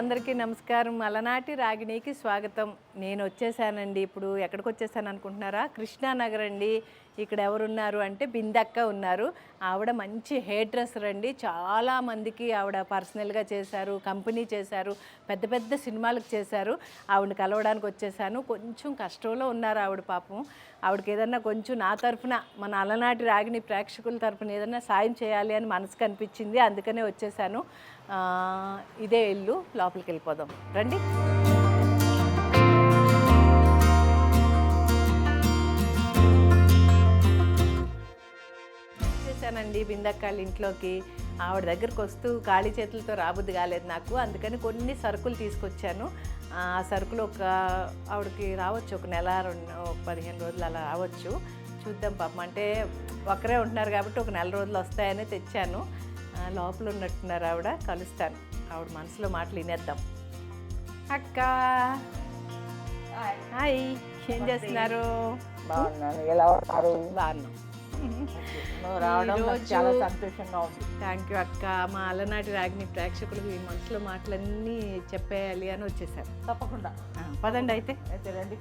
అందరికీ నమస్కారం. అలనాటి రాగిణికి స్వాగతం. నేను వచ్చేసానండి. ఇప్పుడు ఎక్కడికి వచ్చేసాను అనుకుంటున్నారా? కృష్ణానగర్ అండి. ఇక్కడ ఎవరున్నారు అంటే బిందక్క ఉన్నారు. ఆవిడ మంచి హెయిర్ డ్రెస్సర్ అండి. చాలా మందికి ఆవిడ పర్సనల్గా చేశారు కంపెనీ చేశారు పెద్ద పెద్ద సినిమాలకు చేశారు. ఆవిడని కలవడానికి వచ్చేసాను. కొంచెం కష్టంలో ఉన్నారు ఆవిడ పాపం. ఆవిడకి ఏదన్నా కొంచెం నా తరఫున మన అలనాటి రాగిణి ప్రేక్షకుల తరఫున ఏదన్నా సాయం చేయాలి అని మనసుకు అనిపించింది అందుకనే వచ్చేసాను. ఇదే ఇల్లు లోపలికి వెళ్ళిపోదాం రండి. వచ్చేసానండి బిందక్కాళ్ళ ఇంట్లోకి. ఆవిడ దగ్గరకు వస్తూ ఖాళీ చేతులతో రాబుద్ది కాలేదు నాకు అందుకని కొన్ని సరుకులు తీసుకొచ్చాను. ఆ సరుకులు ఒక ఆవిడకి రావచ్చు ఒక నెల రెండు పదిహేను రోజులు అలా రావచ్చు. చూద్దాం పాపం. అంటే ఒకరే ఉంటున్నారు కాబట్టి ఒక నెల రోజులు వస్తాయని తెచ్చాను. లోపల ఉన్నట్టున్నారు ఆవిడ. కలుస్తాను. ఆవిడ మనసులో మాటలు వినేద్దాం. అక్క. హాయ్. ఏం చేస్తున్నారు? బాగున్నాను. ఎలా ఉన్నారు? బాగున్నాం. చాలా సంతోషంగా ఉంది. థ్యాంక్ యూ అక్క. మా అలనాటి రాగిని ప్రేక్షకులకు ఈ మనసులో మాటలన్నీ చెప్పేయాలి అని వచ్చేసారు. తప్పకుండా. పదండి అయితే. అయితే రండి.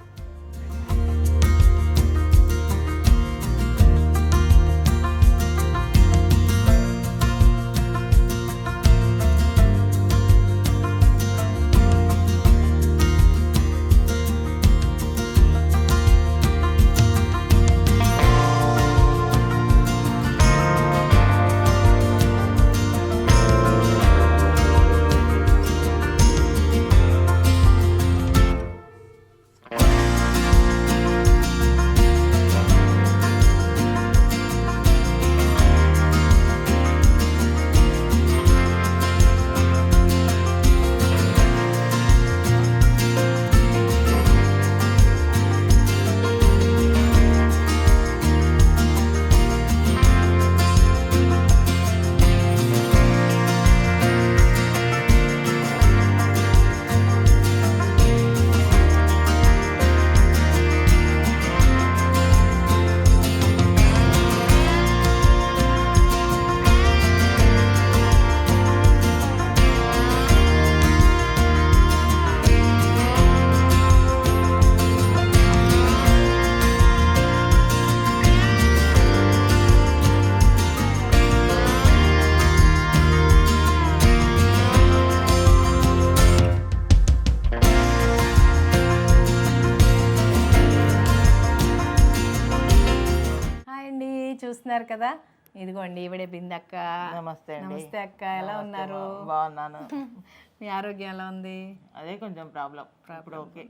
చూస్తున్నారు కదా? ఇదిగోండి ఈవిడే బిందక్క. నమస్తే నమస్తే అక్క ఎలా ఉన్నారు? బాగున్నాను. మీ ఆరోగ్యం ఎలా ఉంది? అదే కొంచెం ప్రాబ్లం. ఇప్పుడు ఓకే.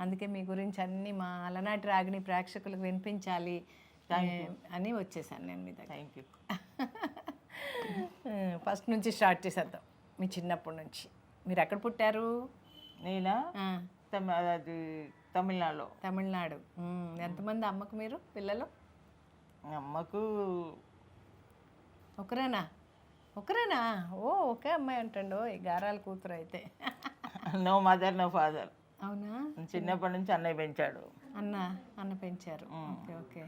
అందుకే మీ గురించి అన్ని మా అలనాటి రాగిని ప్రేక్షకులకు వినిపించాలి. అని వచ్చేసాను నేను మీ దగ్గర. థ్యాంక్ యూ ఫస్ట్ నుంచి స్టార్ట్ చేసేద్దాం. మీ చిన్నప్పటి నుంచి. మీరు ఎక్కడ పుట్టారు? నేనా? తమిళనాడులో. తమిళనాడు. ఎంతమంది అమ్మకు మీరు? పిల్లలు? అమ్మకు ఒకరేనా? ఒకరేనా? ఓ ఒకే అమ్మాయి అంటండు. ఈ గారాల కూతురు అయితే. No mother no father. అవునా? చిన్నప్పటి నుంచి అన్నయ్య పెంచాడు. అన్న అన్న పెంచారు. Okay okay.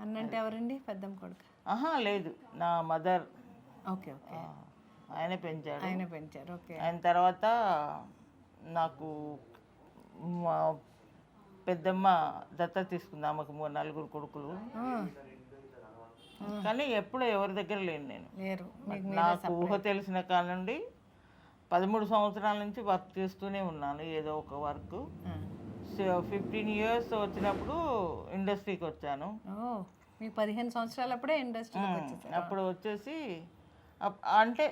అన్న అంటే ఎవరండి? పెద్దమ్మ కొడుకు. ఆహా లేదు. నా మదర్. Okay okay. ఆయన పెంచాడు. ఆయన పెంచారు. ఓకే. ఆయన తర్వాత నాకు పెద్దమ్మ దత్త తీసుకుంది. ఆమెకు మూడు నలుగురు కొడుకులు. కానీ ఎప్పుడు ఎవరి దగ్గర లేను నేను. నాకు ఊహ తెలిసిన కాడ నుండి పదమూడు సంవత్సరాల నుంచి వర్క్ చేస్తూనే ఉన్నాను ఏదో ఒక వర్క్. ఫిఫ్టీన్ ఇయర్స్ వచ్చినప్పుడు ఇండస్ట్రీకి వచ్చాను. మీకు పదిహేను సంవత్సరాలప్పుడే వచ్చేసారు. అప్పుడు వచ్చేసి అంటే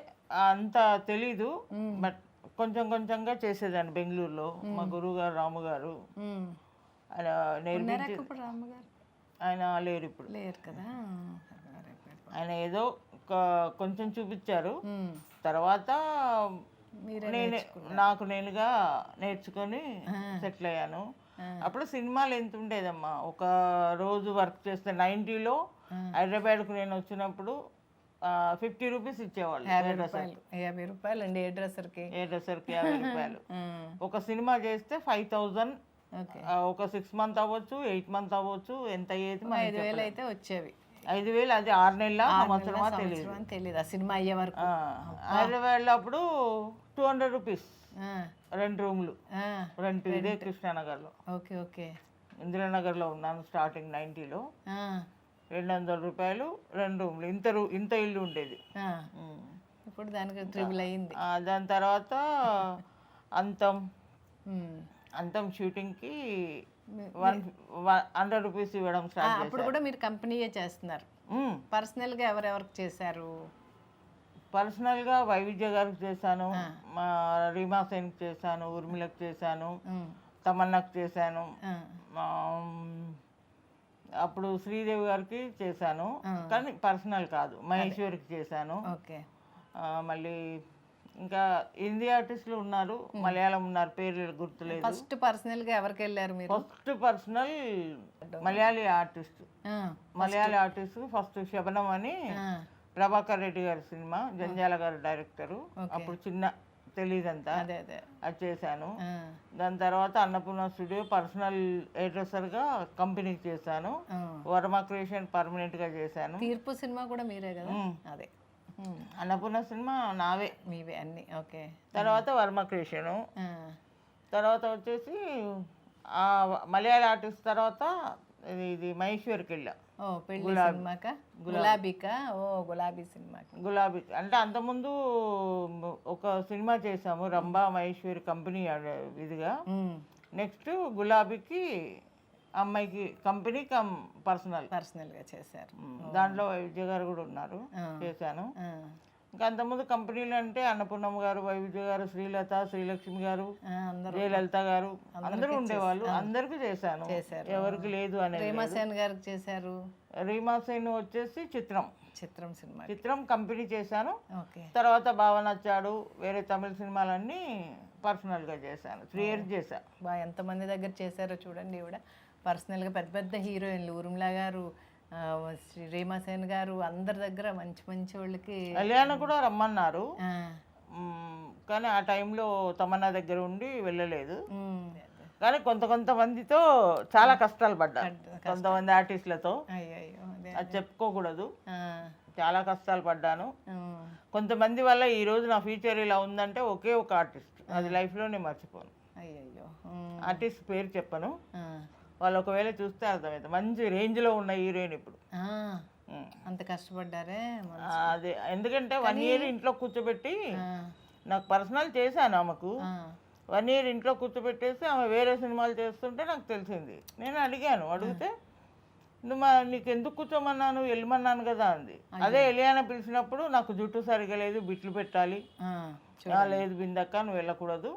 అంత తెలీదు బట్ కొంచెం కొంచెంగా చేసేదాన్ని బెంగళూరులో. మా గురువు గారు రాము గారు. ఆయన నేర్పించి ఆయన లేరు ఇప్పుడు. లేరు కదా? ఆయన ఏదో కొంచెం చూపించారు. తర్వాత నేనే నాకు నేనుగా నేర్చుకొని సెటిల్ అయ్యాను. అప్పుడు సినిమాలు ఎంత ఉండేదమ్మా. ఒక రోజు వర్క్ చేస్తే నైంటీలో హైదరాబాద్కు నేను వచ్చినప్పుడు ఫిఫ్టీ రూపీస్ ఇచ్చేవాళ్ళు. యాభై రూపాయలు. యాభై రూపాయలు అండి ఏ డ్రెస్సర్కి ఏ డ్రెస్సర్కి యాభై రూపాయలు. ఒక సినిమా చేస్తే ఫైవ్ థౌజండ్ ఒక సిక్స్ మంత్ అవ్వచ్చు ఎయిట్ మంత్ అవ్వచ్చు ఎంత మనకి ఐదు వేలు అయితే వచ్చేవి. ఐదు వేలు అది ఆరు నెలల సంవత్సరమా తెలియదు తెలియదు ఆ సినిమా అయ్యే వరకు. హైదరాబాద్లో అప్పుడు టూ హండ్రెడ్ రూపీస్. రెండు రూమ్లు. రెంట్ ఇదే కృష్ణానగర్లో. Okay okay. ఇందిరానగర్లో ఉన్నాను స్టార్టింగ్ నైంటీలో ఆ, రెండు వందల రూపాయలు రెండు రూమ్లు. ఇంత రూ ఇంత ఇల్లు ఉండేది. ఇప్పుడు దానికి ట్రిబుల్ అయింది దాని తర్వాత అంతం. అంతం షూటింగ్కి వన్ హండ్రెడ్ రూపీస్ ఇవ్వడం స్టార్ట్ అప్పుడు కూడా మీరు కంపెనీయే చేస్తున్నారు. పర్సనల్గా ఎవరెవరికి చేశారు? పర్సనల్గా వైవిధ్య గారికి చేశాను మా రీమా సేన్కి చేశాను ఉర్మిలకు చేశాను తమన్నాకు చేశాను అప్పుడు శ్రీదేవి గారికి చేశాను. కానీ పర్సనల్ కాదు మహేశ్వరికి చేశాను. మళ్ళీ ఇంకా హిందీ ఆర్టిస్టులు ఉన్నారు మలయాళం ఉన్నారు పేర్లు గుర్తులేదు. ఫస్ట్ పర్సనల్గా ఎవరికి వెళ్ళారు మీరు? First personal Malayali artist. Malayali artist first Shabnam అని ప్రభాకర్ రెడ్డి గారి సినిమా జంజాల గారి డైరెక్టరు అప్పుడు చిన్న తెలీదంతా. అదే చేశాను. దాని తర్వాత అన్నపూర్ణ స్టూడియో పర్సనల్గా కంపెనీకి చేశాను. వర్మ క్రియేషన్ పర్మనెంట్గా చేశాను. తీర్పు సినిమా కూడా మీరే కదా. అదే. అన్నపూర్ణ సినిమా నావే. మీవే అన్ని. ఓకే. తర్వాత వర్మ క్రియేషను ఆ, తర్వాత వచ్చేసి మలయాళ ఆర్టిస్ట్ తర్వాత ఇది మహేశ్వర్కి వెళ్ళా. ఓ పెళ్ళి సినిమాక? గులాబీకా? ఓ గులాబీ సినిమాకి. గులాబీ. అంటే అంతకుముందు ఒక సినిమా చేసాము రంభా మహేశ్వరి కంపెనీ ఇదిగా. నెక్స్ట్ గులాబీకి అమ్మాయికి కంపెనీ కమ్ పర్సనల్. పర్సనల్గా చేశారు. దాంట్లో వైవిధ్య గారు కూడా ఉన్నారు. చేశాను. ఇంకా అంతకుముందు కంపెనీలు అంటే అన్నపూర్ణమ్మ గారు వైవిధ్య గారు శ్రీలత శ్రీలక్ష్మి గారు జయలలిత గారు అందరూ ఉండేవాళ్ళు. అందరికీ చేశాను. చేశారు. ఎవరికి లేదు అనేది ప్రేమసేన్ గారికి చేశారు. రీమా సేన్ వచ్చేసి చిత్రం. చిత్రం సినిమా. చిత్రం కంపెనీ చేశాను. ఓకే. తర్వాత బావ నచ్చాడు వేరే తమిళ సినిమాలన్నీ పర్సనల్గా చేశాను. త్రీ ఇయర్స్ చేశాను బా ఎంతమంది దగ్గర చేశారో చూడండి ఈవిడ. పర్సనల్గా పెద్ద పెద్ద హీరోయిన్లు ఊర్మిళ గారు శ్రీ రీమాసేన్ గారు అందరి దగ్గర మంచి మంచి వాళ్ళకి కళ్యాణ్ కూడా రమ్మన్నారు. కానీ ఆ టైంలో తమన్నా దగ్గర ఉండి వెళ్ళలేదు. కానీ కొంత కొంతమందితో చాలా కష్టాలు పడ్డా కొంతమంది ఆర్టిస్టులతో. అయ్యో అయ్యో అదే చెప్పుకోకూడదు. చాలా కష్టాలు పడ్డాను. కొంతమంది వల్ల ఈ రోజు నా ఫ్యూచర్ ఇలా ఉందంటే ఒకే ఒక ఆర్టిస్ట్. అది లైఫ్లో నేను మర్చిపోను. ఉమ్, ఆర్టిస్ట్ పేరు చెప్పను. వాళ్ళు ఒకవేళ చూస్తే అర్థమవుతుంది మంచి రేంజ్లో ఉన్న హీరోయిన్ ఇప్పుడు. అంత కష్టపడ్డారే అదే. ఎందుకంటే వన్ ఇయర్ ఇంట్లో కూర్చోబెట్టి నాకు పర్సనల్ చేశాను ఆమెకు. వన్ ఇయర్ ఇంట్లో కూర్చోబెట్టేసి ఆమె వేరే సినిమాలు చేస్తుంటే నాకు తెలిసింది. నేను అడిగాను అడిగితే నువ్వు మా నీకు ఎందుకు కూర్చోమన్నాను? వెళ్ళమన్నాను కదా అంది. అదే ఎలియాన పిలిచినప్పుడు నాకు జుట్టు సరిగా లేదు బిట్లు పెట్టాలి. ఆ, "ఆ, లేదు బిందక్క నువ్వు వెళ్ళకూడదు.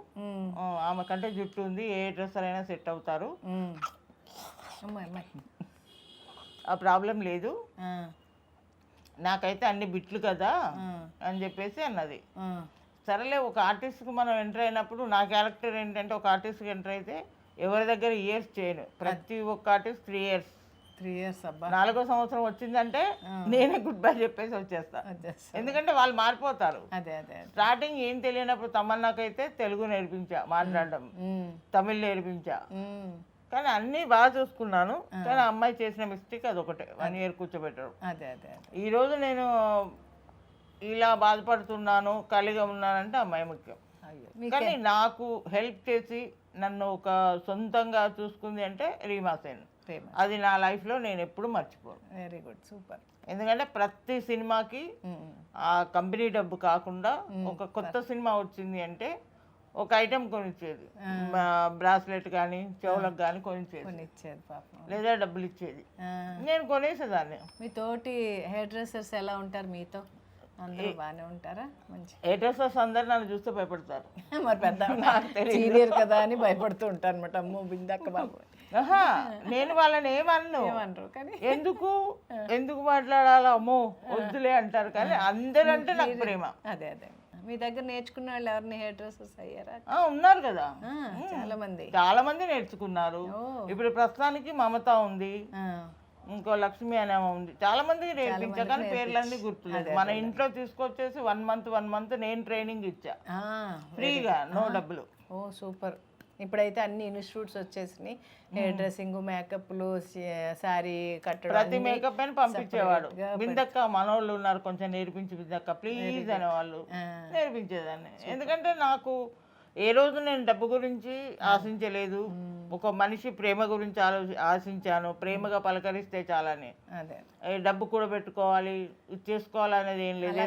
ఆమె కంటే జుట్టు ఉంది ఏ డ్రెస్ అయినా సెట్ అవుతారు. ఆ ప్రాబ్లం లేదు. నాకైతే అన్ని బిట్లు కదా అని చెప్పేసి అన్నది. సరేలే ఒక ఆర్టిస్ట్కి మనం ఎంటర్ అయినప్పుడు నా క్యారెక్టర్ ఏంటంటే ఒక ఆర్టిస్ట్కి ఎంటర్ అయితే ఎవరి దగ్గర ఇయర్స్ చేయను. ప్రతి ఒక్క artist three years. Three years అబ్బా. నాలుగో సంవత్సరం వచ్చిందంటే నేనే గుడ్ బై చెప్పేసి వచ్చేస్తా. ఎందుకంటే వాళ్ళు మారిపోతారు. అదే అదే స్టార్టింగ్ ఏం తెలియనప్పుడు తమన్నాకైతే తెలుగు నేర్పించా మాట్లాడడం. తమిళ్ నేర్పించా. కానీ అన్నీ బాగా చూసుకున్నాను. కానీ ఆ అమ్మాయి చేసిన మిస్టేక్ అదొకటే వన్ ఇయర్ కూర్చోబెట్టడం. అదే అదే అదే. ఈరోజు నేను ఇలా బాధపడుతున్నాను ఖాళీగా ఉన్నానంటే అమ్మాయి ముఖ్యం. కానీ నాకు హెల్ప్ చేసి నన్ను ఒక సొంతంగా చూసుకుంది అంటే రీమా సేన్. అది నా లైఫ్లో నేను ఎప్పుడు మర్చిపోను. Very good super. ఎందుకంటే ప్రతి సినిమాకి ఆ కంపెనీ డబ్బు కాకుండా ఒక కొత్త సినిమా వచ్చింది అంటే ఒక ఐటెం కొనిచ్చేది. బ్రాస్లెట్ కానీ చెవులకు కానీ కొనిచ్చేది. కొన్ని ఇచ్చేది పాపం. లేదా డబ్బులు ఇచ్చేది నేను కొనేసేదాన్ని. మీ తోటి హెయిర్ డ్రెస్సర్స్ ఎలా ఉంటారు మీతో? అందరూ బాగానే ఉంటారా? మంచి. ఏ డ్రెస్సెస్ అందరు నన్ను చూస్తే భయపడతారు. మరి పెద్ద సీనియర్ కదా అని భయపడుతూ ఉంటారు అనమాట అమ్మో బిందక్క బాబు. నేను వాళ్ళని ఏమన్ను? కానీ? ఎందుకు? ఎందుకు మాట్లాడాలో అమ్మో వద్దులే అంటారు కానీ అందరంటే నాకు ప్రేమ. అదే అదే. మీ దగ్గర నేర్చుకున్న వాళ్ళు ఎవరిని హెయిర్ డ్రెస్సెస్ అయ్యారా? ఆ, ఉన్నారు కదా. చాలా మంది చాలా మంది నేర్చుకున్నారు. ఇప్పుడు ప్రస్తుతానికి మమత ఉంది. ఆ, ఇంకో లక్ష్మి అనే ఆమె ఉంది. చాలా మంది నేర్పించా కానీ పేర్లన్నీ గుర్తులేదు. మన ఇంట్లో తీసుకొచ్చేసి వన్ మంత్ వన్ మంత్ నేను ట్రైనింగ్ ఇచ్చా. ఆ, ఫ్రీగా నో డబ్బులు ఓ సూపర్. ఇప్పుడైతే అన్ని ఇన్స్టిట్యూట్స్ వచ్చేసినాయి. హెయిర్ డ్రెస్సింగ్ మేకప్లు శారీ కట్టడం ప్రతి మేకప్ అని పంపించేవాడు. బిందక్క మనోళ్ళు ఉన్నారు కొంచెం నేర్పించి బిందక్క ప్లీజ్ అనేవాళ్ళు. ఆ. నేర్పించేదాన్ని. ఎందుకంటే నాకు ఏ రోజు నేను డబ్బు గురించి ఆశించలేదు. ఒక మనిషి ప్రేమ గురించి ఆలోచి ఆశించాను. ప్రేమగా పలకరిస్తే చాలని. డబ్బు కూడా పెట్టుకోవాలి ఇది చేసుకోవాలి అనేది ఏం లేదు.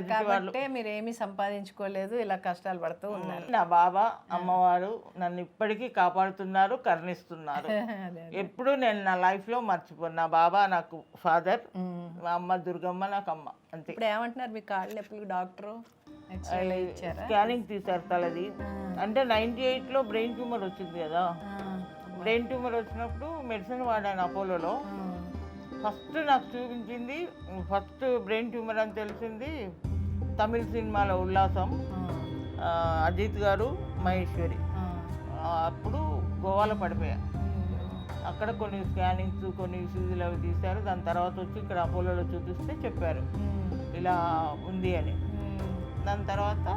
మీరు ఏమీ సంపాదించుకోలేదు ఇలా కష్టాలు పడుతూ ఉన్నారు. నా బాబా అమ్మవారు నన్ను ఇప్పటికీ కాపాడుతున్నారు కరుణిస్తున్నారు. ఎప్పుడు నేను నా లైఫ్లో మర్చిపోను నా బాబా నాకు ఫాదర్. మా అమ్మ దుర్గమ్మ నాకు అమ్మ అంతే. ఇప్పుడు ఏమంటున్నారు మీ కాళ్ళు నొప్పులు డాక్టరు? స్కానింగ్ తీశారు తలది. అంటే నైంటీ ఎయిట్లో బ్రెయిన్ ట్యూమర్ వచ్చింది కదా. బ్రెయిన్ ట్యూమర్ వచ్చినప్పుడు మెడిసిన్ వాడాను అపోలోలో. ఫస్ట్ నాకు చూపించింది ఫస్ట్ బ్రెయిన్ ట్యూమర్ అని తెలిసింది తమిళ సినిమాలో ఉల్లాసం. అజిత్ గారు మహేశ్వరి. అప్పుడు గోవాలో పడిపోయా. అక్కడ కొన్ని స్కానింగ్స్ కొన్ని సీజీలు అవి తీశారు. దాని తర్వాత వచ్చి ఇక్కడ అపోలోలో చూపిస్తే చెప్పారు. ఇలా ఉంది అని. దాని తర్వాత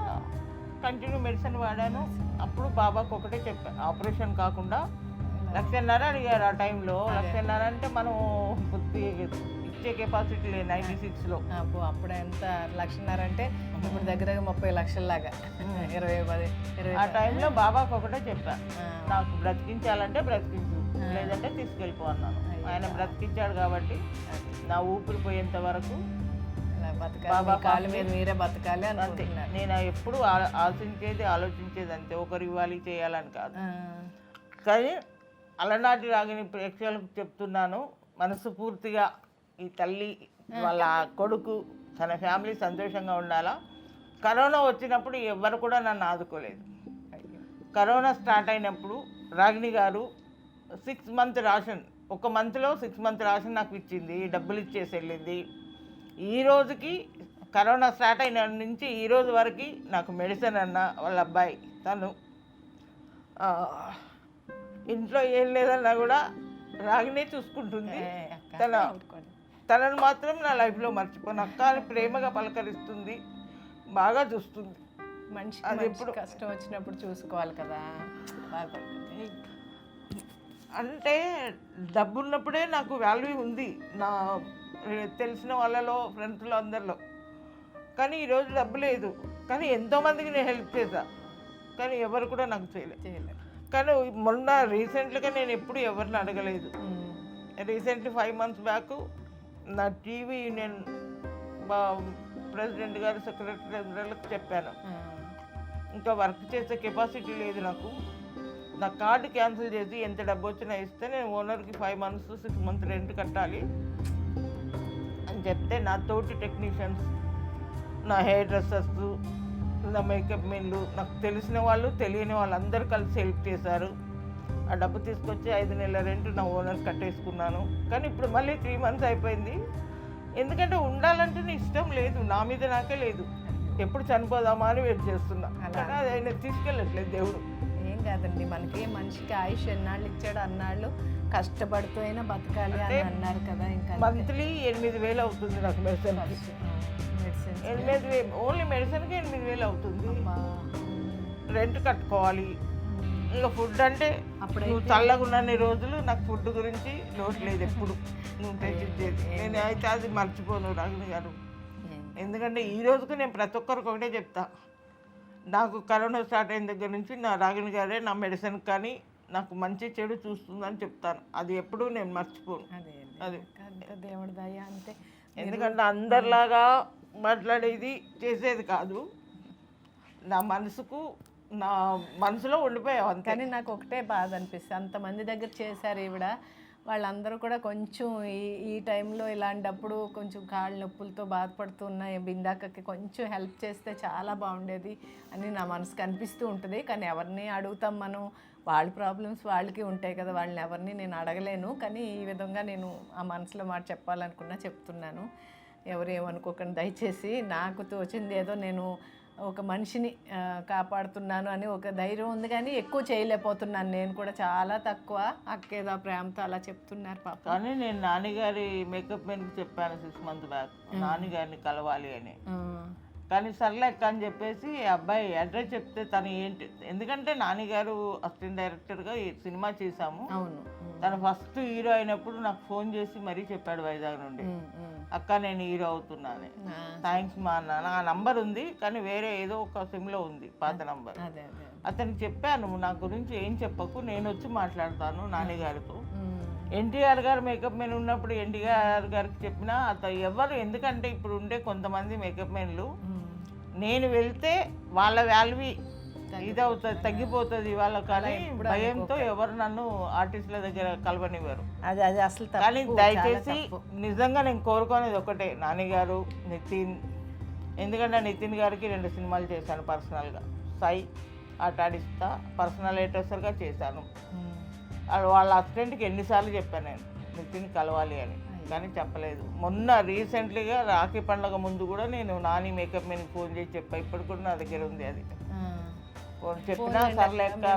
కంటిన్యూ మెడిసిన్ వాడాను. అప్పుడు బాబాకు ఒకటే చెప్పాను ఆపరేషన్ కాకుండా లక్షన్నర అడిగారు ఆ టైంలో. లక్షన్నర అంటే మనం ఇచ్చే కెపాసిటీ లేదు నైంటీ సిక్స్లో అప్పు అప్పుడు ఎంత లక్షన్నర అంటే ఇప్పుడు దగ్గర దగ్గర ముప్పై లక్షల్లాగా. ఇరవై పది ఇరవై ఆ టైంలో బాబాకు ఒకటే చెప్పాను నాకు బ్రతికించాలంటే బ్రతికించు లేదంటే తీసుకెళ్ళిపో అన్నాను. ఆయన బ్రతికించాడు కాబట్టి నా ఊపిరి పోయేంత వరకు బతకాలి కాళ్ళ మీద మీరే బతకాలి అంతే. అనుకుంటున్నారు. నేను ఎప్పుడు ఆ- ఆశించేది ఆలోచించేది అంతే. ఒకరు ఇవ్వాలి చేయాలని కాదు. కానీ అలనాటి రాగిని ప్రేక్షకులకు చెప్తున్నాను మనసు పూర్తిగా ఈ తల్లి వాళ్ళ కొడుకు తన ఫ్యామిలీ సంతోషంగా ఉండాలా? కరోనా వచ్చినప్పుడు ఎవ్వరు కూడా నన్ను ఆదుకోలేదు. కరోనా స్టార్ట్ అయినప్పుడు రాగిణి గారు సిక్స్ మంత్ రాషన్ ఒక మంత్లో సిక్స్ మంత్ రాషన్ నాకు ఇచ్చింది డబ్బులు ఇచ్చేసి వెళ్ళింది. ఈ రోజుకి కరోనా స్టార్ట్ అయిన నుంచి ఈ రోజు వరకు నాకు మెడిసిన్ అన్న వాళ్ళ అబ్బాయి తను ఇంట్లో ఏం లేదన్నా కూడా రాగినే చూసుకుంటుంది. తన. తనను మాత్రం నా లైఫ్లో మర్చిపోను. అక్క అని ప్రేమగా పలకరిస్తుంది బాగా చూస్తుంది. మనిషికి అది మనిషి ఎప్పుడు- కష్టం వచ్చినప్పుడు చూసుకోవాలి కదా. అంటే డబ్బు ఉన్నప్పుడే నాకు వాల్యూ ఉంది. నా తెలిసిన వాళ్ళలో ఫ్రెండ్స్లో అందరిలో. కానీ ఈరోజు డబ్బు లేదు. కానీ ఎంతోమందికి నేను హెల్ప్ చేశా. కానీ ఎవరు కూడా నాకు చేయలేదు. చేయలేదు. కానీ మొన్న రీసెంట్గా నేను ఎప్పుడు ఎవరిని అడగలేదు. రీసెంట్లీ ఫైవ్ మంత్స్ బ్యాక్ నా టీవీ యూనియన్ మా ప్రెసిడెంట్ గారు సెక్రటరీ జనరల్కి చెప్పాను. ఇంకా వర్క్ చేసే కెపాసిటీ లేదు నాకు. నా కార్డు క్యాన్సిల్ చేసి ఎంత డబ్బు వచ్చినా ఇస్తే నేను ఓనర్కి five months six months rent కట్టాలి. చెప్తే నా తోటి టెక్నీషియన్స్ నా హెయిర్ డ్రెస్సర్స్ నా మేకప్ మెన్లు నాకు తెలిసిన వాళ్ళు తెలియని వాళ్ళు అందరూ కలిసి హెల్ప్ చేశారు. ఆ డబ్బు తీసుకొచ్చి ఐదు నెలల రెంట్ నా ఓనర్ కట్టేసుకున్నాను. కానీ ఇప్పుడు మళ్ళీ త్రీ మంత్స్ అయిపోయింది. ఎందుకంటే ఉండాలంటే నీ ఇష్టం లేదు నా మీద నాకే లేదు. ఎప్పుడు చనిపోదామా అని వెయిట్ చేస్తున్నా. కానీ అది ఆయన తీసుకెళ్ళట్లేదు దేవుడు. కాదండి. మనకి మనిషికి ఆయుష్ ఎన్నాళ్ళు ఇచ్చాడు అన్నాళ్ళు కష్టపడుతూ అయినా బతకాలి అని అన్నారు కదా ఇంకా మంత్లీ ఎనిమిది వేలు అవుతుంది నాకు మెడిసిన్ మెడిసిన్ ఎనిమిది వేలు ఓన్లీ మెడిసిన్కి ఎనిమిది వేలు అవుతుంది. రెంట్ కట్టుకోవాలి. ఇంకా ఫుడ్ అంటే అప్పుడైతే- నువ్వు చల్లగా ఉన్నన్ని రోజులు నాకు ఫుడ్ గురించి లోటు లేదు ఎప్పుడు. నువ్వు తెచ్చిచ్చేది. నేను అయితే అది మర్చిపోను రాగిణి గారు. ఎందుకంటే ఈ రోజుకు నేను ప్రతి ఒక్కరికి ఒకటే చెప్తా. నాకు కరోనా స్టార్ట్ అయిన దగ్గర నుంచి నా రాగిణి గారే నా మెడిసిన్ కానీ నాకు మంచి చెడు చూస్తుందని చెప్తాను. అది ఎప్పుడూ నేను మర్చిపోను. అదే దేవుడి దయ అంతే ఎందుకంటే అందరిలాగా మాట్లాడేది చేసేది కాదు. నా మనసుకు నా మనసులో ఉండిపోయావు అంతే. కానీ నాకు ఒకటే బాధ అనిపిస్తుంది. అంతమంది దగ్గర చేశారు ఈవిడ. వాళ్ళందరూ కూడా కొంచెం ఈ ఈ టైంలో ఇలాంటప్పుడు కొంచెం కాళ్ళ నొప్పులతో బాధపడుతున్న బిందాకకి కొంచెం హెల్ప్ చేస్తే చాలా బాగుండేది అని నా మనసుకు అనిపిస్తూ ఉంటుంది. కానీ ఎవరిని అడుగుతాం మనం? వాళ్ళ ప్రాబ్లమ్స్ వాళ్ళకి ఉంటాయి కదా. వాళ్ళని ఎవరిని నేను అడగలేను. కానీ ఈ విధంగా నేను ఆ మనసులో మాట చెప్పాలనుకున్నా చెప్తున్నాను. ఎవరు ఏమనుకోకండి దయచేసి. నాకు తోచింది ఏదో నేను ఒక మనిషిని కాపాడుతున్నాను అని ఒక ధైర్యం ఉంది కానీ ఎక్కువ చేయలేకపోతున్నాను. నేను కూడా చాలా తక్కువ అక్కేదో ప్రేమతో అలా చెప్తున్నారు పాప. కానీ నేను నాన్నగారి మేకప్ మెన్కి చెప్పాను సిక్స్ మంత్ బ్యాక్ నాన్నగారిని కలవాలి అని. కానీ సర్లే అని చెప్పేసి అబ్బాయి అడ్రస్ చెప్తే తను ఏంటి ఎందుకంటే నాన్నగారు అసిస్టెంట్ డైరెక్టర్గా సినిమా చేశాము. అవును. తను ఫస్ట్ హీరో అయినప్పుడు నాకు ఫోన్ చేసి మరీ చెప్పాడు వైజాగ్ నుండి. అక్క నేను హీరో అవుతున్నాను. థ్యాంక్స్ మా అన్న నా నంబర్ ఉంది కానీ వేరే ఏదో ఒక సిమ్లో ఉంది పాత నంబర్. అతనికి చెప్పాను నా గురించి ఏం చెప్పకు నేను వచ్చి మాట్లాడతాను నాన్నగారితో. ఎన్టీఆర్ గారు మేకప్ మెన్ ఉన్నప్పుడు ఎన్టీఆర్ గారికి చెప్పినా అతను ఎవరు ఎందుకంటే ఇప్పుడు ఉండే కొంతమంది మేకప్ మెన్లు. నేను వెళ్తే వాళ్ళ వాల్యూ ఇదవుతుంది. తగ్గిపోతుంది వాళ్ళ కానీ భయంతో ఎవరు నన్ను ఆర్టిస్టుల దగ్గర కలవనివ్వరు. అది అది అసలు కానీ దయచేసి. నిజంగా నేను కోరుకునేది ఒకటే నానిగారు నితిన్ ఎందుకంటే నితిన్ గారికి రెండు సినిమాలు చేశాను పర్సనల్గా. సాయి ఆట ఆడిస్తా పర్సనల్ ఎయిటర్సర్గా చేశాను. వాళ్ళ అసిస్టెంట్కి ఎన్నిసార్లు చెప్పాను నేను నితిన్ కలవాలి అని. కానీ చెప్పలేదు. మొన్న రీసెంట్లీగా రాఖీ పండగ ముందు కూడా నేను నాని మేకప్ మీద ఫోన్ చేసి చెప్పా ఇప్పుడు కూడా నా దగ్గర ఉంది అది. చెప్పినా.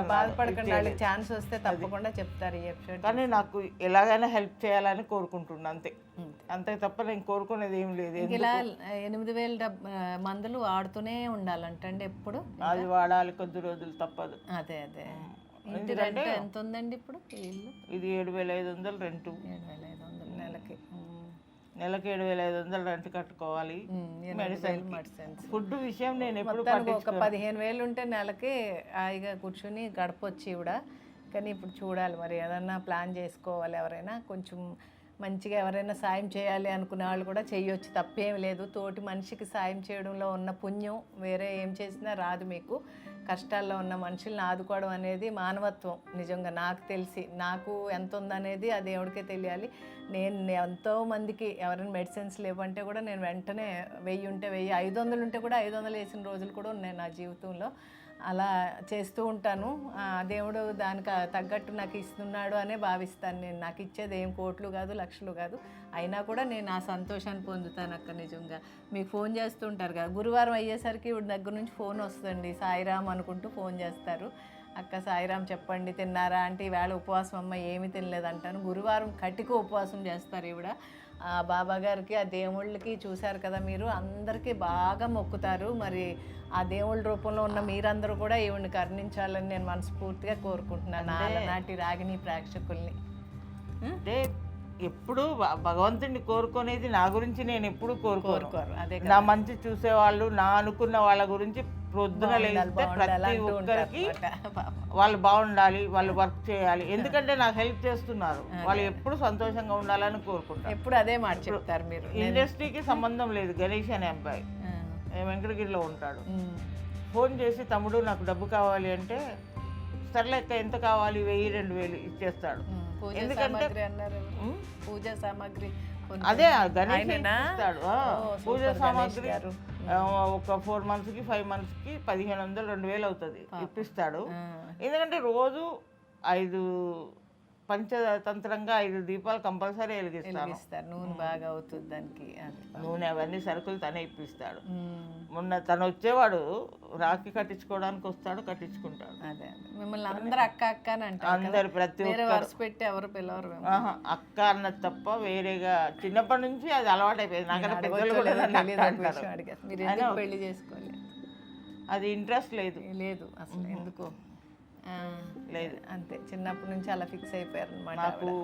బాధపడకండి వాళ్ళకి ఛాన్స్ వస్తే తప్పకుండా చెప్తారు ఈ ఎపిసోడ్ కానీ నాకు ఎలాగైనా హెల్ప్ చేయాలని కోరుకుంటున్నా అంతే. అంతే. తప్ప నేను కోరుకునేది ఏం లేదు. ఇలా ఎనిమిది వేల మందులు ఆడుతూనే ఉండాలంటండి ఎప్పుడు? అది వాడాలి కొద్ది రోజులు తప్పదు. అదే అదే. ఎంత ఉందండి ఇప్పుడు? ఇది ఏడు వేల ఐదు వందలు రెంటు. ఏడు వేల ఐదు. నెలకు ఏడు వేల ఐదు వందలు రెంట్ కట్టుకోవాలి. మెడిసిన్ ఫుడ్ విషయం నేను ఎప్పుడు ఒక పదిహేను వేలు ఉంటే నెలకి హాయిగా కూర్చుని గడపొచ్చు ఇవిడ కానీ ఇప్పుడు చూడాలి మరి ఏదన్నా ప్లాన్ చేసుకోవాలి ఎవరైనా. కొంచెం మంచిగా ఎవరైనా సాయం చేయాలి అనుకునే వాళ్ళు కూడా చేయొచ్చు తప్పేం లేదు. తోటి మనిషికి సాయం చేయడంలో ఉన్న పుణ్యం వేరే ఏం చేసినా రాదు మీకు. కష్టాల్లో ఉన్న మనుషుల్ని ఆదుకోవడం అనేది మానవత్వం. నిజంగా నాకు తెలిసి నాకు ఎంత ఉందనేది ఆ దేవుడికే తెలియాలి. నేను ఎంతో మందికి ఎవరైనా మెడిసిన్స్ లేవంటే కూడా నేను వెంటనే వెయ్యి ఉంటే వెయ్యి ఐదు వందలు ఉంటే కూడా ఐదు వందలు వేసిన రోజులు కూడా ఉన్నాయి నా జీవితంలో. అలా చేస్తూ ఉంటాను. దేవుడు దానికి తగ్గట్టు నాకు ఇస్తున్నాడు అనే భావిస్తాను నేను. నాకు ఇచ్చేది ఏం కోట్లు కాదు లక్షలు కాదు. అయినా కూడా నేను ఆ సంతోషాన్ని పొందుతాను అక్క నిజంగా. మీకు ఫోన్ చేస్తూ ఉంటారు కదా. గురువారం అయ్యేసరికి దగ్గర నుంచి ఫోన్ వస్తుంది సాయిరామ్ అనుకుంటూ ఫోన్ చేస్తారు. అక్క సాయిరామ్ చెప్పండి తిన్నారా? అంటే ఈవేళ ఉపవాసం అమ్మ ఏమి తినలేదు అంటాను. గురువారం కటిక ఉపవాసం చేస్తారు ఈవిడ. ఆ బాబా గారికి ఆ దేవుళ్ళకి చూశారు కదా మీరు? అందరికీ బాగా మొక్కుతారు. మరి ఆ దేవుళ్ళ రూపంలో ఉన్న మీరందరూ కూడా ఈవిడ్ని కరుణించాలని నేను మనస్ఫూర్తిగా కోరుకుంటున్నాను నాటి రాగిని ప్రేక్షకుల్ని. అంటే ఎప్పుడు భగవంతుడిని కోరుకునేది నా గురించి నేను ఎప్పుడు కోరుకోరు అదే నా మంచి చూసేవాళ్ళు నా అనుకున్న వాళ్ళ గురించి ప్రొద్దున లేస్తే ప్రతి ఒక్కరికి వాళ్ళు బాగుండాలి వాళ్ళు వర్క్ చేయాలి. ఎందుకంటే నాకు హెల్ప్ చేస్తున్నారు. వాళ్ళు ఎప్పుడు సంతోషంగా ఉండాలని కోరుకుంటారు. ఎప్పుడు అదే మాట చెప్తారు మీరు. ఇండస్ట్రీకి సంబంధం లేదు గణేష్ అనే అబ్బాయి. వెంకటగిరిలో ఉంటాడు. ఫోన్ చేసి తమ్ముడు నాకు డబ్బు కావాలి అంటే సర్లేక్క ఎంత కావాలి? వెయ్యి రెండు వేలు ఇచ్చేస్తాడు. ఎందుకంటే- పూజ సామాగ్రి అదే గణేష్? ఇస్తాడు. పూజ సామాగ్రి ఒక ఫోర్ మంత్స్కి ఫైవ్ మంత్స్కి పదిహేను వందలు రెండు వేలు అవుతుంది. ఇప్పిస్తాడు. ఎందుకంటే రోజు ఐదు పంచతంత్రంగా ఐదు దీపాలు కంపల్సరీ వెలిగిస్తాను. ఇస్తారు నూనె బాగా అవుతుంది దానికి నూనె అవన్నీ సరుకులు తనే ఇప్పిస్తాడు. మొన్న తను వచ్చేవాడు రాఖీ కట్టించుకోవడానికి వస్తాడు కట్టించుకుంటాడు. అదే. మిమ్మల్ని అందరు అక్క అక్క అని అంటారు. అందరు ప్రతి వరుస పెట్టి ఎవరు పిలవరు అక్క అన్నది తప్ప వేరేగా చిన్నప్పటి నుంచి అది అలవాటు అయిపోయింది నాకన్నా పెద్దలు కూడా పెళ్ళి చేసుకోవాలి అది ఇంట్రెస్ట్ లేదు. లేదు అసలు ఎందుకు? లేదు. అంతే. చిన్నప్పటి నుంచి అలా ఫిక్స్ అయిపోయారు అనమాట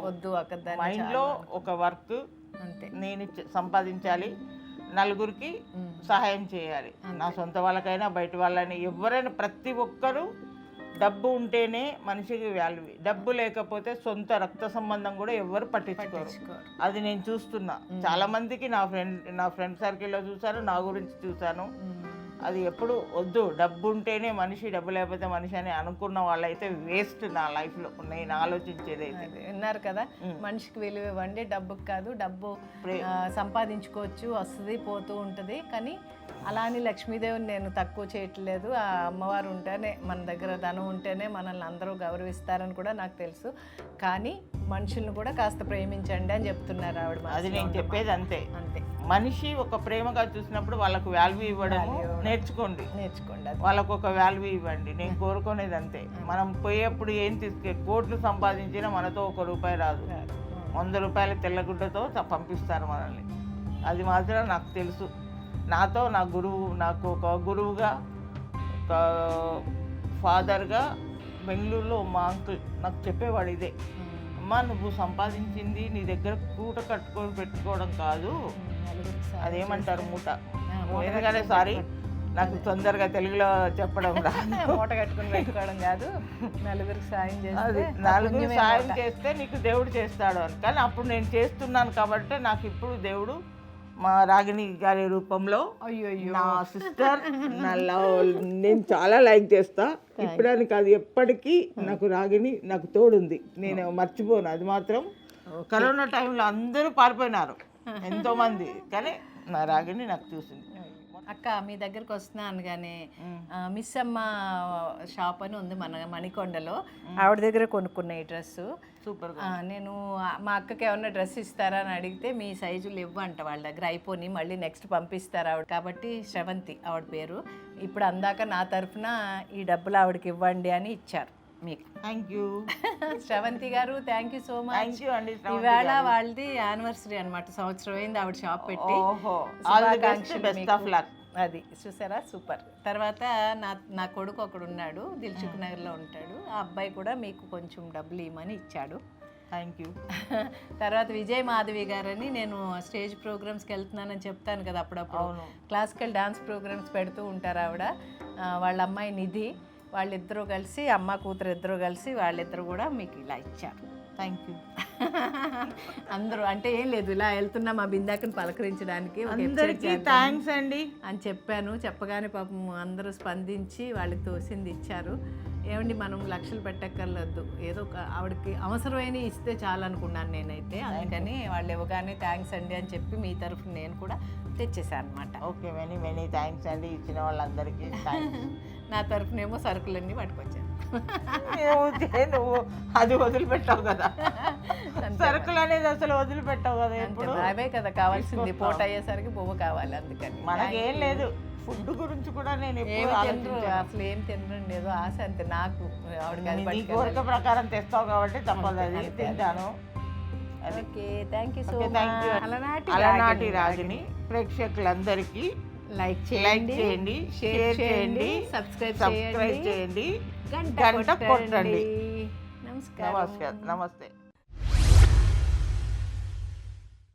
వద్దు అక్క దాన్ని మైండ్లో ఒక వర్క్ అంతే. నేను సంపాదించాలి. నలుగురికి సహాయం చేయాలి. నా సొంత వాళ్ళకైనా బయట వాళ్ళని ఎవరైనా ప్రతి ఒక్కరూ డబ్బు ఉంటేనే మనిషికి వాల్యూ డబ్బు లేకపోతే సొంత రక్త సంబంధం కూడా ఎవరు పట్టించుకోరు. అది నేను చూస్తున్నా. చాలా మందికి నా ఫ్రెండ్ నా ఫ్రెండ్ సర్కిల్లో చూశాను నా గురించి ఉమ్, అది ఎప్పుడు వద్దు. డబ్బు ఉంటేనే మనిషి డబ్బు లేకపోతే మనిషి అని అనుకున్న వాళ్ళైతే వేస్ట్ నా లైఫ్లో. నేను ఆలోచించేది అయితే విన్నారు కదా? మనిషికి విలువ ఇవ్వండి డబ్బుకి కాదు డబ్బు సంపాదించుకోవచ్చు వస్తుంది పోతూ ఉంటుంది. కానీ అలా అని లక్ష్మీదేవిని నేను తక్కువ చేయట్లేదు. ఆ అమ్మవారు ఉంటేనే మన దగ్గర ధనం ఉంటేనే మనల్ని అందరూ గౌరవిస్తారని కూడా నాకు తెలుసు. కానీ మనుషుల్ని కూడా కాస్త ప్రేమించండి అని చెప్తున్నారు ఆవిడ అది నేను చెప్పేది అంతే. అంతే. మనిషి ఒక ప్రేమగా చూసినప్పుడు వాళ్ళకు వాల్యూ ఇవ్వడం. నేర్చుకోండి. నేర్చుకోండి వాళ్ళకు ఒక వాల్యూ ఇవ్వండి. నేను కోరుకునేది అంతే. మనం పోయేప్పుడు ఏం తీసుకే కోట్లు సంపాదించినా మనతో ఒక రూపాయి రాదు. వంద రూపాయల తెల్లగుడ్డతో పంపిస్తారు మనల్ని. అది మాత్రం నాకు తెలుసు. నాతో నా గురువు నాకు ఒక గురువుగా ఒక ఫాదర్గా బెంగళూరులో మా అంకుల్ నాకు చెప్పేవాడు ఇదే. అమ్మా నువ్వు సంపాదించింది నీ దగ్గర కూట కట్టుకొని పెట్టుకోవడం కాదు. అదేమంటారు మూట? ఎందుకంటే సారీ? నాకు తొందరగా తెలుగులో చెప్పడం మూట కట్టుకుని పెట్టుకోవడం కాదు. నలుగురికి సాయం చేస్తే నలుగురు సాయం. చేస్తే నీకు దేవుడు చేస్తాడు అని. కానీ అప్పుడు నేను చేస్తున్నాను కాబట్టి నాకు ఇప్పుడు దేవుడు మా రాగిణి గారి రూపంలో నా సిస్టర్ నా లవ్ నేను చాలా లైక్ చేస్తా. ఇప్పుడానికి అది ఎప్పటికీ నాకు రాగిణి నాకు తోడుంది. నేను మర్చిపోను అది మాత్రం కరోనా టైంలో అందరూ పారిపోయినారు ఎంతో మంది కానీ నా రాగిణి నాకు చూసింది. అక్క మీ దగ్గరకు వస్తున్నా అనగానే ఆ, మిస్ అమ్మ షాప్ అని ఉంది మన మణికొండలో. ఆవిడ దగ్గర కొనుక్కున్న ఈ డ్రెస్సు. సూపర్ నేను మా అక్కకి ఏమన్నా డ్రెస్ ఇస్తారా అని అడిగితే మీ సైజులు ఇవ్వంట వాళ్ళ దగ్గర అయిపోయి మళ్ళీ నెక్స్ట్ పంపిస్తారు ఆవిడ. కాబట్టి శ్రవంతి ఆవిడ పేరు. ఇప్పుడు అందాక నా తరఫున ఈ డబ్బులు ఆవిడకి ఇవ్వండి అని ఇచ్చారు. మీకు. థ్యాంక్ యూ శ్రవంతి గారు థ్యాంక్ యూ సో మచ్ అండి గారు. వాళ్ళది యానివర్సరీ అన్నమాట. సంవత్సరం అయింది ఆవిడ షాప్ పెట్టి. Best of. లక్ అది చూసారా? సూపర్ తర్వాత నా నా కొడుకు ఒకడు ఉన్నాడు దిల్చుక్ నగర్లో ఉంటాడు. ఆ అబ్బాయి కూడా మీకు కొంచెం డబ్బులు ఇవ్వమని ఇచ్చాడు. థ్యాంక్ యూ తర్వాత విజయ్ మాధవి గారని నేను స్టేజ్ ప్రోగ్రామ్స్కి వెళ్తున్నానని చెప్తాను కదా అప్పుడప్పుడు. క్లాసికల్ డాన్స్ ప్రోగ్రామ్స్ పెడుతూ ఉంటారు ఆవిడ. వాళ్ళ అమ్మాయి నిధి. వాళ్ళిద్దరూ కలిసి అమ్మ కూతురు ఇద్దరు కలిసి వాళ్ళిద్దరు కూడా మీకు ఇలా ఇచ్చారు. థ్యాంక్ యూ అందరూ అంటే ఏం లేదు ఇలా వెళ్తున్నా మా బిందాకని పలకరించడానికి అందరికీ థ్యాంక్స్ అండి. అని చెప్పాను. చెప్పగానే పాపం అందరూ స్పందించి వాళ్ళకి తోసింది ఇచ్చారు. ఏమండి మనం లక్షలు పెట్టక్కర్లేదు. ఏదో ఒక ఆవిడకి అవసరమైన ఇస్తే చాలు అనుకున్నాను నేనైతే అందుకని వాళ్ళు ఇవ్వగానే థ్యాంక్స్ అండి అని చెప్పి మీ తరఫున నేను కూడా తెచ్చేసాను అనమాట ఓకే మెనీ మెనీ థ్యాంక్స్ అండి ఇచ్చిన వాళ్ళందరికీ. థ్యాంక్స్ నా తరఫునేమో సరుకులన్నీ పట్టుకొచ్చాను. నువ్వు అది వదిలిపెట్టావు కదా. సరుకులు అనేది అసలు వదిలిపెట్టావు కదా మరి. అవే కదా కావాల్సింది. పూట అయ్యేసరికి పువ్వు కావాలి అందుకని. మనకేం లేదు. ఫుడ్ గురించి కూడా నేను ఎప్పుడు అసలు ఏం తినరండి ఏదో ఆశ అంతే. నాకు పట్టుకెళ్ళాలి. కోరిక ప్రకారం తెస్తావు కాబట్టి తప్పదు అది తింటాను. Okay thank you so much అలనాటి అలనాటి రాగిని ప్రేక్షకులందరికీ లైక్ చేయండి చేయండి షేర్ చేయండి సబ్స్క్రైబ్ సబ్స్క్రైబ్ చేయండి గంట కొట్టండి. కొట్టండి. నమస్కారం. నమస్కారం. నమస్తే